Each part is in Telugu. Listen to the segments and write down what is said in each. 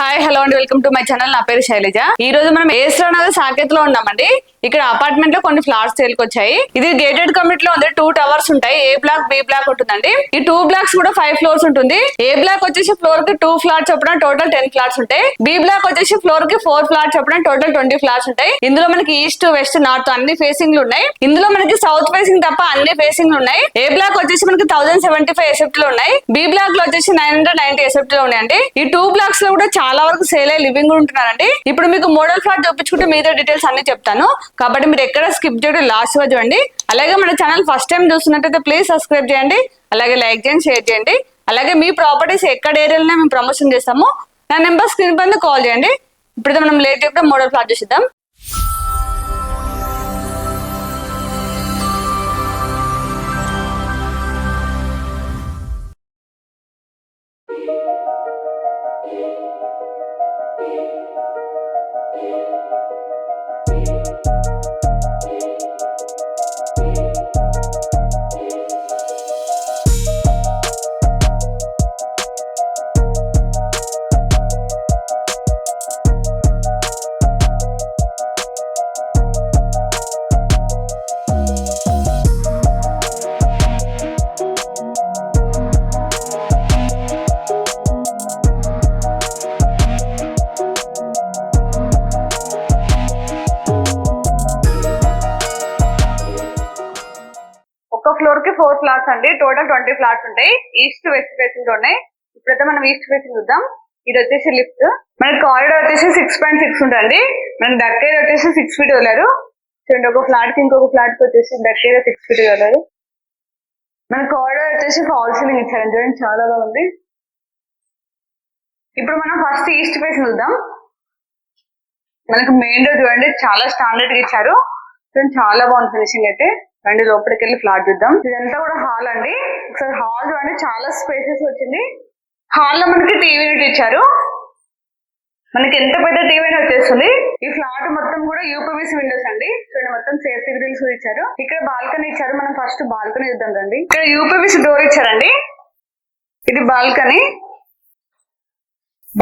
హాయ్ హలో అండి వెల్కమ్ టు మై ఛానల్ నా పేరు శైలజ. ఈ రోజు మనం ఏస్లో నగర్ సాకేత్లో ఉన్నామండి. ఇక్కడ అపార్ట్మెంట్లో కొన్ని ఫ్లాట్స్ తేలికొచ్చాయి వచ్చాయి. ఇది గేటెడ్ కమిటీ లో ఉంది టూ టవర్స్ ఉంటాయి. ఏ బ్లాక్ బి బ్లాక్ ఉంటుందండి. ఈ టూ బ్లాక్స్ కూడా ఫైవ్ ఫ్లోర్స్ ఉంటుంది. ఏ బ్లాక్ వచ్చేసి ఫ్లోర్కి టూ ఫ్లాట్స్ చొప్పున టోటల్ టెన్ ఫ్లాట్స్ ఉంటాయి. బి బ్లాక్ వచ్చేసి ఫ్లోర్కి ఫోర్ ఫ్లాట్స్ చొప్పున టోటల్ ట్వంటీ ఫ్లాట్స్ ఉంటాయి. ఇందులో మనకి ఈస్ట్ వెస్ట్ నార్త్ అన్ని ఫేసింగ్ ఉన్నాయి. ఇందులో మనకి సౌత్ ఫేసింగ్ తప్ప అన్ని ఫేసింగ్ ఉన్నాయి. ఏ బ్లాక్ వచ్చేసి మనకి థౌసండ్ సెవెంటీ ఫైవ్ ఎసెప్ట్లో ఉన్నాయి. బి బ్లాక్లో వచ్చేసి నైన్ హండ్రెడ్ నైన్టీ ఎసెప్ట్లో ఉన్నాయండి. ఈ టూ బ్లాక్స్లో కూడా చాలా చాలా వరకు సేల్ అయ్యి లివింగ్ ఉంటున్నారండి ఇప్పుడు మీకు మోడల్ ఫ్లాట్ చూపించుకుంటే మీతో డీటెయిల్స్ అన్ని చెప్తాను. కాబట్టి మీరు ఎక్కడ స్కిప్ చేయడం లాస్ట్ వరకు చూడండి అలాగే మన ఛానల్ ఫస్ట్ టైం చూస్తున్నట్టయితే ప్లీజ్ సబ్స్క్రైబ్ చేయండి. అలాగే లైక్ చేయండి షేర్ చేయండి. అలాగే మీ ప్రాపర్టీస్ ఎక్కడ ఏరియాలో మేము ప్రమోషన్ చేస్తాము నా నెంబర్ స్క్రీన్ పైన కాల్ చేయండి. ఇప్పుడైతే మనం లేట్ చేయకుండా మోడల్ ఫ్లాట్ చూసిద్దాం. వచ్చి ఫోర్ ఫ్లాట్స్ అండి. టోటల్ ట్వంటీ ఫ్లాట్స్ ఉంటాయి. ఈస్ట్ వెస్ట్ ఫేసింగ్లో ఉన్నాయి. ఇప్పుడైతే మనం ఈస్ట్ ఫేసింగ్ చూద్దాం. ఇది వచ్చేసి లిఫ్ట్ మనకి కారిడార్ వచ్చేసి సిక్స్ పాయింట్ సిక్స్ ఉంటుంది మన డక్ ఏరియా వచ్చేసి సిక్స్ ఫీట్ వెళ్ళారు చూడండి ఒక ఫ్లాట్కి ఇంకొక ఫ్లాట్కి వచ్చేసి డక్ ఏరియా సిక్స్ ఫీట్ వెళ్ళారు మన కారిడార్ వచ్చేసి ఫాల్ సీలింగ్ ఇచ్చారు చూడండి చాలా బాగుంది. ఇప్పుడు మనం ఫస్ట్ ఈస్ట్ ఫేసింగ్ చూద్దాం. మనకి మెయిన్ డోర్ చూడండి చాలా స్టాండర్డ్గా ఇచ్చారు. చూడండి చాలా బాగుంది ఫినిషింగ్ అయితే. రండి లోపలికి వెళ్ళి ఫ్లాట్ చూద్దాం. ఇదంతా కూడా హాల్ అండి. ఒకసారి హాల్ చూడండి చాలా స్పేసెస్ వచ్చింది. హాల్లో మనకి టీవీ యూనిట్ ఇచ్చారు. మనకి ఎంత పెద్ద టీవీ వచ్చేస్తుంది. ఈ ఫ్లాట్ మొత్తం కూడా యూపీవీసీ విండోస్ అండి. చూడండి మొత్తం సేఫ్టీ గ్రిల్స్ ఇచ్చారు. ఇక్కడ బాల్కనీ ఇచ్చారు మనం ఫస్ట్ బాల్కనీ చూద్దాం రండి. ఇక్కడ యూపీవీసీ డోర్ ఇచ్చారండి. ఇది బాల్కనీ.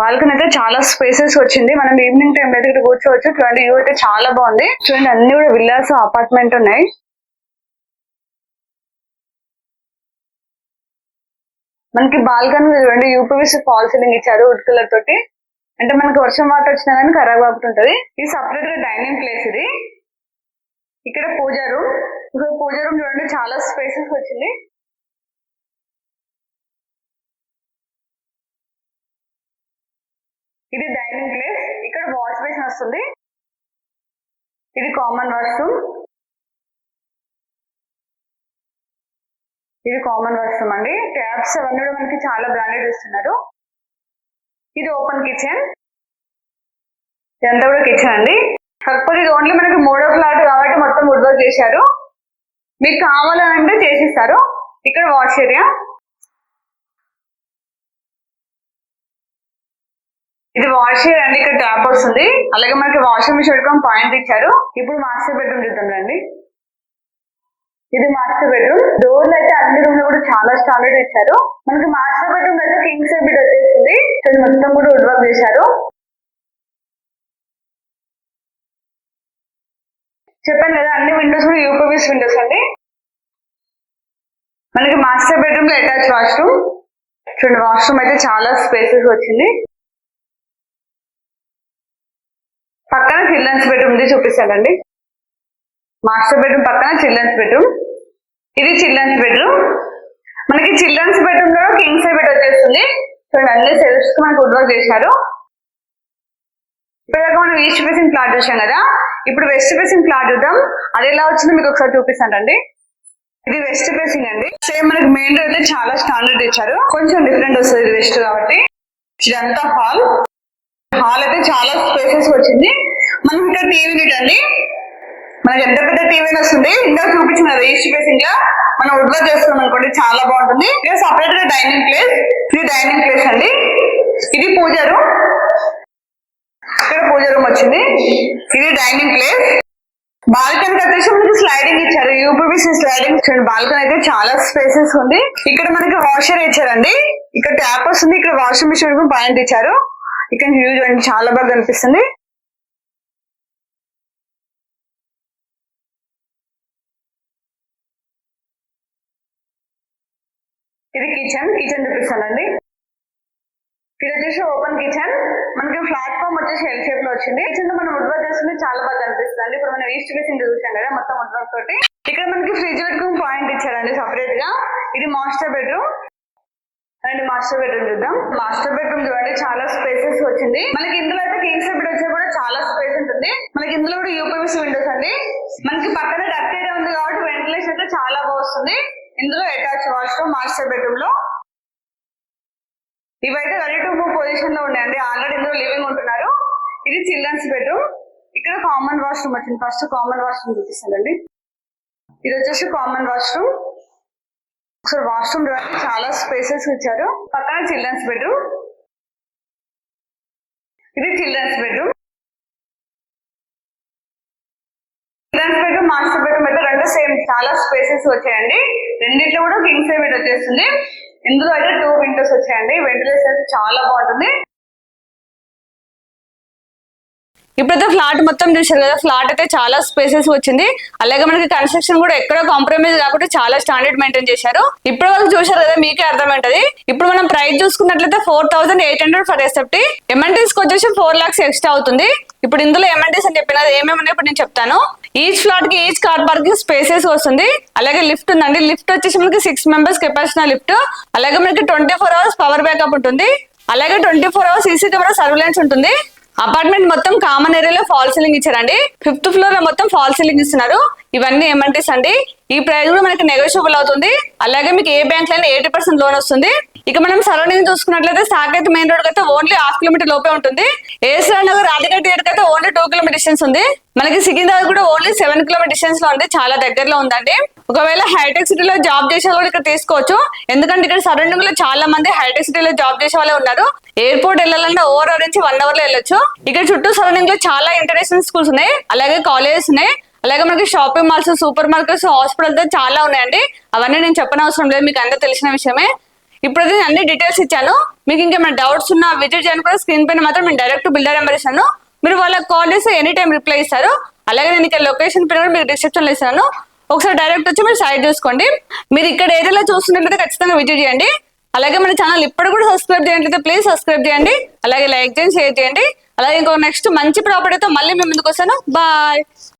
బాల్కనీ అయితే చాలా స్పేసెస్ వచ్చింది. మనం ఈవినింగ్ టైం అయితే ఇక్కడ కూర్చోవచ్చు. చూడండి వ్యూ అయితే చాలా బాగుంది. చూడండి అన్ని కూడా విల్లాస్ అపార్ట్మెంట్ ఉన్నాయి. మనకి బాల్కన్ చూడండి. యూపీవీసీ ఫాల్ సీలింగ్ ఇచ్చారు వుడ్ కలర్ తోటి. అంటే మనకి వర్షం వాటర్ వచ్చినా కానీ ఖరాబ్ అవుతుంటది ఇది సపరేట్గా డైనింగ్ ప్లేస్ ఇది. ఇక్కడ పూజా రూమ్ ఇక్కడ పూజ రూమ్ చూడండి చాలా స్పేసెస్ వచ్చింది. ఇది డైనింగ్ ప్లేస్ ఇక్కడ వాష్ బేసిన్ వస్తుంది. ఇది కామన్ వాష్రూమ్ ఇది కామన్ వస్త్రం అండి. ట్యాబ్స్ అవన్నీ కూడా మనకి చాలా బ్రాండెడ్ ఇస్తున్నారు. ఇది ఓపెన్ కిచెన్ ఇదంతా కూడా కిచెన్ అండి. కాకపోతే ఇది ఓన్లీ మనకి మూడో ఫ్లాట్ కాబట్టి మొత్తం వుడ్ వర్క్ చేశారు. మీకు కావాలంటే చేసిస్తారు. ఇక్కడ వాష్ ఏరియా ఇది వాష్ ఏరియా అండి. ఇక్కడ ట్యాప్ వస్తుంది అలాగే మనకి వాషింగ్ మిషన్ పెట్టుకొని పాయింట్ ఇచ్చారు. ఇప్పుడు మాస్టర్ బెడ్రూమ్ చూద్దాం రండి. ఇది మాస్టర్ బెడ్రూమ్ డోర్లు అయితే అన్ని రూమ్లో కూడా చాలా స్టాండర్డ్ ఇచ్చారు. మనకి మాస్టర్ బెడ్రూమ్ అయితే కింగ్ సైడ్ బెడ్ వచ్చేసింది. ఇక్కడ మొత్తం కూడా వుడ్ వర్క్ చేశారు. చెప్పాను కదా అన్ని విండోస్ కూడా యూపీవీస్ విండోస్ అండి. మనకి మాస్టర్ బెడ్రూమ్లో అటాచ్ వాష్రూమ్ చూడండి వాష్రూమ్ అయితే చాలా స్పేసెస్ వచ్చింది. పక్కన చిల్డ్రన్స్ బెడ్రూమ్ ఇది చూపిస్తానండి. మాస్టర్ బెడ్రూమ్ పక్కన చిల్డ్రన్స్ బెడ్రూమ్ ఇది చిల్డ్రన్స్ బెడ్రూమ్ మనకి చిల్డ్రన్స్ బెడ్రూమ్లో కింగ్ సైడ్ బెడ్ వచ్చేస్తుంది. చూడండి అన్ని సెల్ఫ్స్కి మనకి వుడ్ వర్క్ చేశారు ఇప్పటిదాకా మనం ఈస్ట్ ఫేసింగ్ ఫ్లాట్ చూసాం కదా. ఇప్పుడు వెస్ట్ ఫేసింగ్ ఫ్లాట్ చూద్దాం. అది ఎలా వచ్చిందో మీకు ఒకసారి చూపిస్తానండి ఇది వెస్ట్ ఫేసింగ్ అండి. సేమ్ మనకి మెయిన్ రోడ్ అయితే చాలా స్టాండర్డ్ ఇచ్చారు. కొంచెం డిఫరెంట్ వస్తుంది ఇది వెస్ట్ కాబట్టి. ఇదంతా హాల్ హాల్ అయితే చాలా స్పేసెస్ వచ్చింది. మనకి ఇక్కడ టీవీ యూనిట్ అండి మనకి ఎంత పెద్ద టీవీ వస్తుంది. ఇంకా చూపించిన ఈస్ట్ ఫేసింగ్ ఇంకా మనం వుడ్లో చేసుకున్నాం అనుకోండి చాలా బాగుంటుంది. ఇక సపరేట్గా డైనింగ్ ప్లేస్ ఇది డైనింగ్ ప్లేస్ అండి. ఇది పూజ రూమ్ ఇక్కడ పూజ రూమ్ వచ్చింది. ఇది డైనింగ్ ప్లేస్ బాల్కనీ వచ్చేసి మనకి స్లైడింగ్ ఇచ్చారు. యూపీపీసీ స్లైడింగ్ చూడండి బాల్కనీ అయితే చాలా స్పేసెస్ ఉంది. ఇక్కడ మనకి వాషర్ ఇచ్చారండి. ఇక్కడ ట్యాప్ వస్తుంది. ఇక్కడ వాషింగ్ మిషన్ పాయింట్ ఇచ్చారు. ఇక్కడ హ్యూజ్ అండి. చాలా బాగా కనిపిస్తుంది. ఇది కిచెన్ కిచెన్ చూపిస్తానండి. ఇది వచ్చేసి ఓపెన్ కిచెన్ మనకి ప్లాట్ఫామ్ వచ్చేసి ఎల్ షేప్లో వచ్చింది. కిచెన్లో మనం వుడ్ వర్క్ చేస్తుంటే చాలా బాగా కనిపిస్తుంది ఇప్పుడు మనం ఈస్ట్ ఫేసింగ్ చూసాం కదా మొత్తం వుడ్ వర్క్ తోటి. ఇక్కడ మనకి ఫ్రిడ్జ్ పెట్టుకుని పాయింట్ ఇచ్చారండి సపరేట్గా. ఇది master bedroom and master bedroom చూద్దాం. మాస్టర్ బెడ్రూమ్ చూడండి చాలా స్పేసెస్ వచ్చింది. మనకి ఇందులో అయితే కింగ్ సైడ్ బెడ్ వచ్చే కూడా చాలా స్పేస్ ఉంటుంది. మనకి ఇందులో కూడా యూపీవీసీ విండోస్ అండి. మనకి పక్కన డక్ట్ ఏరియా ఉంది కాబట్టి వెంటిలేషన్ అయితే చాలా బాగా వస్తుంది. ఇందులో అటాచ్ వాష్రూమ్ మాస్టర్ బెడ్రూమ్లో ఇవైతే రెడీ టు మూవ్ పొజిషన్లో ఉన్నాయండి. ఆల్రెడీ ఇందులో లివింగ్ ఉంటున్నారు. ఇది చిల్డ్రన్స్ బెడ్రూమ్ ఇక్కడ కామన్ వాష్రూమ్ వచ్చింది. ఫస్ట్ కామన్ వాష్రూమ్ చూపిస్తానండి. ఇది వచ్చేసి కామన్ వాష్రూమ్ ఒకసారి వాష్రూమ్ చాలా స్పేసెస్ ఇచ్చారు. పక్కన చిల్డ్రన్స్ బెడ్రూమ్ ఇది children's bedroom children's bedroom master bedroom అయితే రెండు సేమ్ చాలా స్పేసెస్ వచ్చాయండి. రెండిట్లో కూడా కింగ్ సైజ్ బెడ్ వచ్చేస్తుంది. ఇందులో అయితే టూ విండోస్ వచ్చాయండి. వెంటిలేషన్ అయితే చాలా బాగుంటుంది. ఇప్పుడైతే ఫ్లాట్ మొత్తం చూసారు కదా ఫ్లాట్ అయితే చాలా స్పేసెస్ వచ్చింది. అలాగే మనకి కన్స్ట్రక్షన్ కూడా ఎక్కడ కాంప్రమైజ్ కాకుండా చాలా స్టాండర్డ్ మెయింటైన్ చేశారు. ఇప్పటి వరకు చూసారు కదా మీకే అర్థమైంటది. ఇప్పుడు మనం ప్రైస్ చూసుకున్నట్లయితే four thousand eight hundred for SFT amenities వచ్చేసి ఫోర్ లాక్స్ ఎక్స్ట్రా అవుతుంది. ఇప్పుడు ఇందులో ఏమంటే అని చెప్పిన ఏమేమి ఇప్పుడు నేను చెప్తాను. ఈచ్ ఫ్లాట్కి ఈచ్ కార్ పార్కింగ్ స్పేసెస్ వస్తుంది. అలాగే లిఫ్ట్ ఉందండి. లిఫ్ట్ వచ్చేసి మనకి సిక్స్ మెంబర్స్ కెపాసిటీ లిఫ్ట్ అలాగే మనకి twenty four hours power backup ఉంటుంది. అలాగే twenty four hours CC camera surveillance ఉంటుంది. అపార్ట్మెంట్ మొత్తం కామన్ ఏరియాలో ఫాల్ సీలింగ్ ఇచ్చారండి. ఫిఫ్త్ ఫ్లోర్లో మొత్తం ఫాల్ సీలింగ్ ఇస్తున్నారు. ఇవన్నీ ఏమంటే అండి. ఈ ప్రైస్ కూడా మనకి నెగోషియబుల్ అవుతుంది. అలాగే మీకు ఏ బ్యాంక్ లైనా ఎయిటీ పర్సెంట్ లోన్ వస్తుంది. ఇక మనం సరౌండింగ్ చూసుకున్నట్లయితే సాకేత్ మెయిన్ రోడ్ అయితే ఓన్లీ హాఫ్ కిలోమీటర్ లోపే ఉంటుంది. ఏసరా నగర్ రాధికా థియేటర్ అయితే ఓన్లీ టూ కిలోమీటర్ డిస్టెన్స్ ఉంది. మనకి సికింద్రాబాద్ కూడా ఓన్లీ సెవెన్ కిలోమీటర్ డిస్టెన్స్లో ఉంది. చాలా దగ్గరలో ఉందండి. ఒకవేళ హైటెక్ సిటీలో జాబ్ చేసే వాళ్ళు ఇక్కడ తీసుకోవచ్చు. ఎందుకంటే ఇక్కడ సరౌండింగ్లో చాలా మంది హైటెక్ సిటీలో జాబ్ చేసే వాళ్ళే ఉన్నారు. ఎయిర్పోర్ట్ వెళ్ళాలంటే ఓవర్ అవర్ నుంచి వన్ అవర్లో వెళ్ళొచ్చు. ఇక్కడ చుట్టూ సరౌండింగ్లో చాలా ఇంటర్నేషనల్ స్కూల్స్ ఉన్నాయి. అలాగే కాలేజెస్ ఉన్నాయి. అలాగే మనకి shopping malls supermarkets hospitals చాలా ఉన్నాయండి. అవన్నీ నేను చెప్పనవసరం లేదు. మీకు అందరూ తెలిసిన విషయమే. ఇప్పుడైతే నేను అన్ని డీటెయిల్స్ ఇచ్చాను. మీకు ఇంకేమైనా డౌట్స్ ఉన్నా విజిట్ చేయడానికి కూడా స్క్రీన్ పైన మాత్రం నేను డైరెక్ట్ బిల్డర్ నెంబర్ ఇస్తాను. మీరు వాళ్ళకి కాల్ చేస్తే ఎనీ టైం రిప్లై ఇస్తారు. అలాగే నేను ఇక్కడ లొకేషన్ పైన కూడా మీకు డిస్క్రిప్షన్లో ఇస్తాను. ఒకసారి డైరెక్ట్ వచ్చి మీరు సైడ్ చూసుకోండి. మీరు ఇక్కడ ఏరియాలో చూస్తున్నట్లయితే ఖచ్చితంగా విజిట్ చేయండి. అలాగే మన ఛానల్ ఇప్పుడు కూడా సబ్స్క్రైబ్ చేయండి ప్లీజ్ సబ్స్క్రైబ్ చేయండి. అలాగే లైక్ చేయండి షేర్ చేయండి. అలాగే ఇంకో నెక్స్ట్ మంచి ప్రాపర్టీతో మళ్ళీ మేము ముందుకు వస్తాను. బాయ్